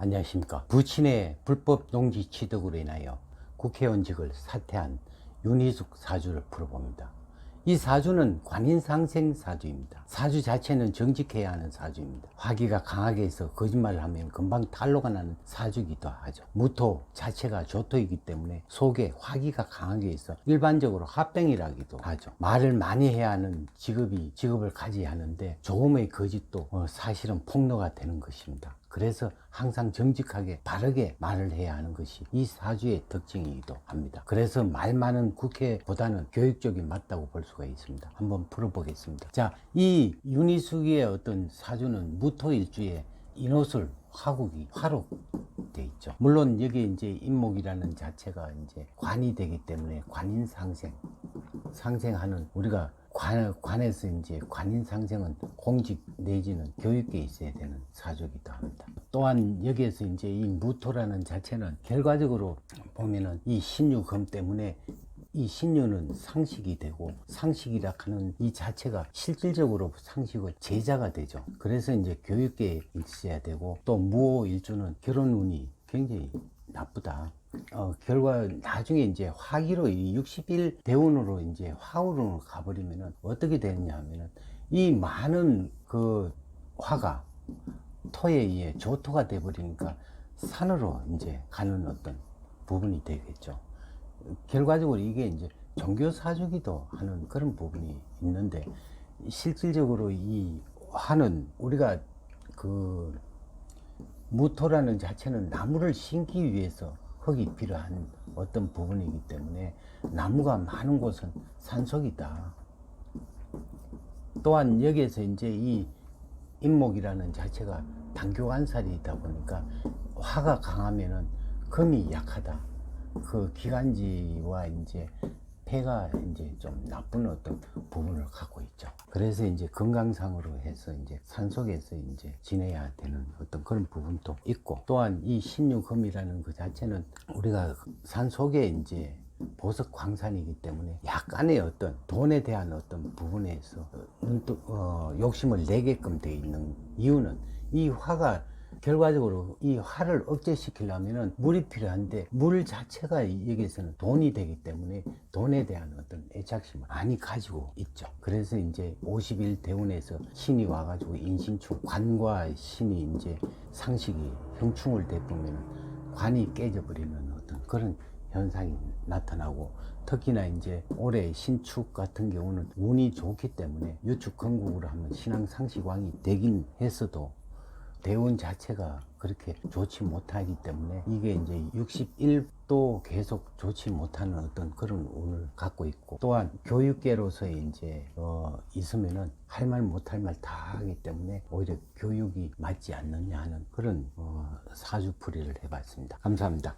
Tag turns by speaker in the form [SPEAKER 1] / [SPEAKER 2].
[SPEAKER 1] 안녕하십니까. 부친의 불법 농지 취득으로 인하여 국회의원직을 사퇴한 윤희숙 사주를 풀어봅니다. 이 사주는 관인상생 사주입니다. 사주 자체는 정직해야 하는 사주입니다. 화기가 강하게 해서 거짓말을 하면 금방 탈로가 나는 사주이기도 하죠. 무토 자체가 조토이기 때문에 속에 화기가 강하게 해서 일반적으로 합병이라기도 하죠. 말을 많이 해야 하는 직업이 직업을 가져야 하는데 조금의 거짓도 어, 사실은 폭로가 되는 것입니다. 그래서 항상 정직하게 바르게 말을 해야 하는 것이 이 사주의 특징이기도 합니다. 그래서 말 많은 국회보다는 교육적이 맞다고 볼 수가 있습니다. 한번 풀어보겠습니다. 자, 이 윤희숙의 어떤 사주는 무토일주에 인호술 화국이 화로 돼 있죠. 물론 여기 이제 인목이라는 자체가 이제 관이 되기 때문에 관인 상생 상생하는 우리가 관, 관에서 이제 관인 상생은 공직 내지는 교육계 있어야 되는 사주이기도 합니다. 또한 여기에서 이제 이 무토라는 자체는 결과적으로 보면은 이 신유금 때문에 이 신유는 상식이 되고 상식이라 하는 이 자체가 실질적으로 상식의 제자가 되죠. 그래서 이제 교육계에 있어야 되고 또 무호 일주는 결혼 운이 굉장히 나쁘다. 어, 결과 나중에 이제 화기로 이 60일 대운으로 이제 화우로 가버리면은 어떻게 되느냐 하면은 이 많은 그 화가 토에 의해 조토가 돼버리니까 산으로 이제 가는 어떤 부분이 되겠죠. 결과적으로 이게 이제 종교 사주기도 하는 그런 부분이 있는데 실질적으로 이 화는 우리가 그 무토라는 자체는 나무를 심기 위해서 흙이 필요한 어떤 부분이기 때문에 나무가 많은 곳은 산속이다. 또한 여기에서 이제 이 인목이라는 자체가 당교관살이다 보니까 화가 강하면은 금이 약하다. 그 기관지와 이제 폐가 이제 좀 나쁜 어떤 부분을 갖고 있죠. 그래서 이제 건강상으로 해서 이제 산 속에서 이제 지내야 되는 어떤 그런 부분도 있고 또한 이 신유금이라는 그 자체는 우리가 산 속에 이제 보석 광산이기 때문에 약간의 어떤 돈에 대한 어떤 부분에서 눈뜨, 어, 욕심을 내게끔 돼 있는 이유는 이 화가 결과적으로 이 화를 억제시키려면은 물이 필요한데 물 자체가 여기서는 돈이 되기 때문에 돈에 대한 어떤 애착심을 많이 가지고 있죠. 그래서 이제 50일 대운에서 신이 와가지고 인신충 관과 신이 이제 상식이 형충을 대보면은 관이 깨져버리는 어떤 그런 현상이 나타나고 특히나 이제 올해 신축 같은 경우는 운이 좋기 때문에 유축 건국으로 하면 신앙 상식왕이 되긴 했어도 대운 자체가 그렇게 좋지 못하기 때문에 이게 이제 61도 계속 좋지 못하는 어떤 그런 운을 갖고 있고 또한 교육계로서 이제 어 있으면은 할 말 못할 말 다 하기 때문에 오히려 교육이 맞지 않느냐 하는 그런 어 사주풀이를 해봤습니다. 감사합니다.